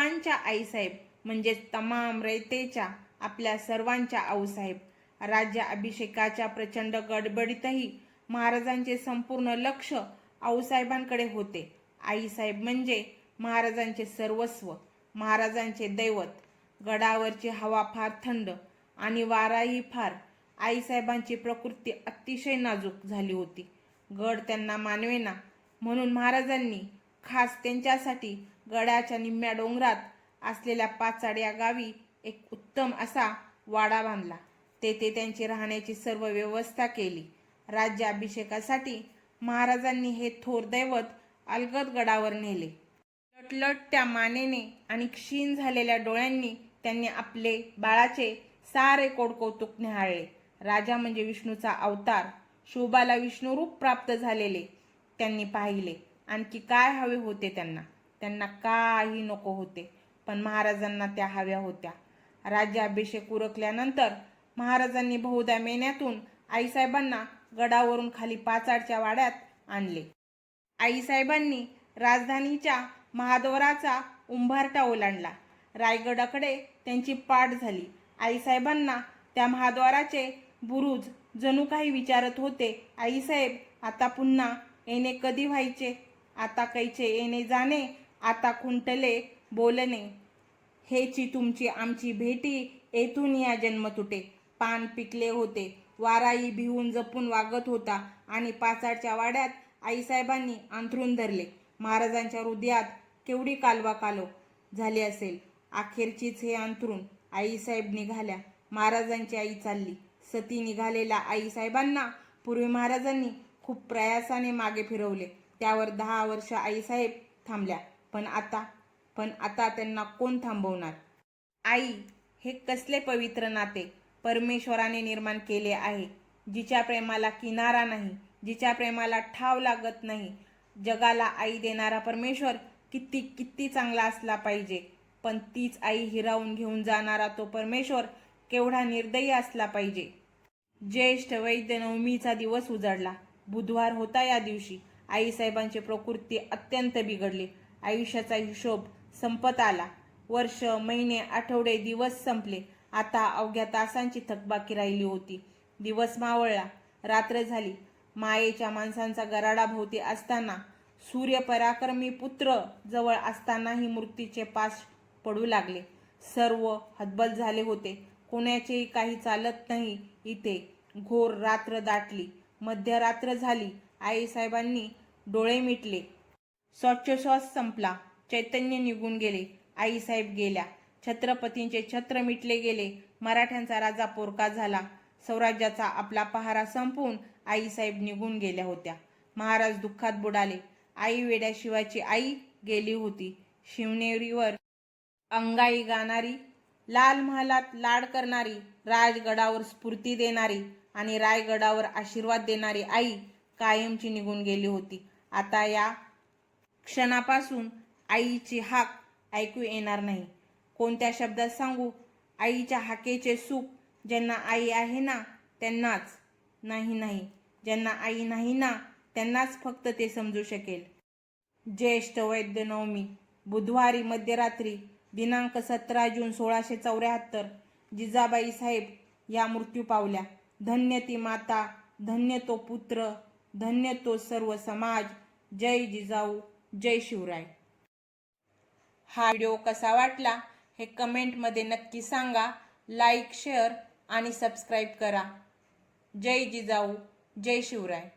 सर्वांच्या आईसाहेब म्हणजेच तमाम रयतेच्या आपल्या सर्वांच्या आऊसाहेब. राज्य अभिषेकाच्या प्रचंड गडबडीतही महाराजांचे संपूर्ण लक्ष आऊसाहेबांकडे होते. आईसाहेब म्हणजे महाराजांचे सर्वस्व महाराजांचे दैवत. गडावरची हवा फार थंड आणि वाराही फार. आईसाहेबांची प्रकृती अतिशय नाजूक झाली होती. गड त्यांना मानवेना म्हणून महाराजांनी खास त्यांच्यासाठी गडाच्या निम्म्या डोंगरात असलेल्या पाचाड या गावी एक उत्तम असा वाडा बांधला. तेथे त्यांची राहण्याची सर्व व्यवस्था केली. राज्याभिषेकासाठी महाराजांनी हे थोर दैवत अलगद गडावर नेले. लटलट त्या मानेने आणि क्षीण झालेल्या डोळ्यांनी त्यांनी आपले बाळाचे सारे कोडकौतुक निहाळले. राजा म्हणजे विष्णूचा अवतार. शोभाला विष्णुरूप प्राप्त झालेले त्यांनी पाहिले. आणखी काय हवे होते त्यांना? त्यांना काही नको होते. पण महाराजांना त्या हव्या होत्या. राज्याभिषेक उरकल्यानंतर महाराजांनी बहुधा मेन्यातून आईसाहेबांना गडावरून खाली पाचाडच्या वाड्यात आणले. आईसाहेबांनी राजधानीच्या महाद्वाराचा उंभारटा ओलांडला. रायगडाकडे त्यांची पाठ झाली. आईसाहेबांना त्या महाद्वाराचे बुरुज जणू काही विचारत होते. आईसाहेब आता पुन्हा येणे कधी व्हायचे? आता कैचे येणे जाणे? आता खुंटले बोलणे. हेची तुमची आमची भेटी येथून या जन्म तुटे पान पिकले होते. वाराई भिवून जपून वागत होता आणि पाचाडच्या वाड्यात आईसाहेबांनी अंथरून धरले. महाराजांच्या हृदयात केवढी कालवा कालो झाली असेल. अखेरचीच हे अंथरून आईसाहेब निघाल्या. महाराजांची आई चालली. सती निघालेल्या आईसाहेबांना पूर्वी महाराजांनी खूप प्रयासाने मागे फिरवले. त्यावर दहा वर्ष आईसाहेब थांबल्या. पण आता पण आता त्यांना कोण थांबवणार? आई हे कसले पवित्र नाते परमेश्वराने निर्माण केले आहे जिच्या प्रेमाला किनारा नाही जिच्या प्रेमाला ठाव लागत नाही. जगाला आई देणारा परमेश्वर किती किती चांगला असला पाहिजे पण तीच आई हिरावून घेऊन जाणारा तो परमेश्वर केवढा निर्दयी असला पाहिजे. ज्येष्ठ वैद्य नवमीचा दिवस उजाडला. बुधवार होता या दिवशी. आईसाहेबांची प्रकृती अत्यंत बिघडली. आयुष्याचा हिशोब संपत आला. वर्ष महिने आठवडे दिवस संपले. आता अवघ्या तासांची थकबाकी राहिली होती. दिवस मावळला. रात्र झाली. मायेच्या माणसांचा गराडा भोवती असताना सूर्य पराक्रमी पुत्र जवळ असतानाही मृत्यूचे पास पडू लागले. सर्व हतबल झाले होते. कोणाचेही काही चालत नाही. इथे घोर रात्र दाटली. मध्यरात्र झाली. आईसाहेबांनी डोळे मिटले. श्वासोच्छ्वास संपला. चैतन्य निघून गेले. आईसाहेब गेल्या. छत्रपतींचे छत्र मिटले गेले. मराठ्यांचा राजा पोरका झाला. स्वराज्याचा आपला पहारा संपवून आईसाहेब निघून गेल्या होत्या. महाराज दुःखात बुडाले. आई वेड्याशिवायची आई गेली होती. शिवनेरीवर अंगाई गाणारी लाल महालात लाड करणारी राजगडावर स्फूर्ती देणारी आणि रायगडावर आशीर्वाद देणारी आई कायमची निघून गेली होती. आता या क्षणापासून आईची हाक ऐकू येणार नाही. कोणत्या शब्दात सांगू? आईच्या हाकेचे सुख ज्यांना आई आहे ना त्यांनाच. नाही नाही. ज्यांना आई नाही ना त्यांनाच फक्त ते समजू शकेल. ज्येष्ठ वैद्य नवमी बुधवारी मध्यरात्री दिनांक सतरा जून सोळाशे चौऱ्याहत्तर जिजाबाई साहेब या मृत्यू पावल्या. धन्य ती माता धन्य तो पुत्र धन्य तो सर्व समाज. जय जिजाऊ. जय शिवराय. हा व्हिडिओ कसा वाटला हे कमेंटमध्ये नक्की सांगा. लाईक शेअर आणि सबस्क्राईब करा. जय जिजाऊ जय शिवराय.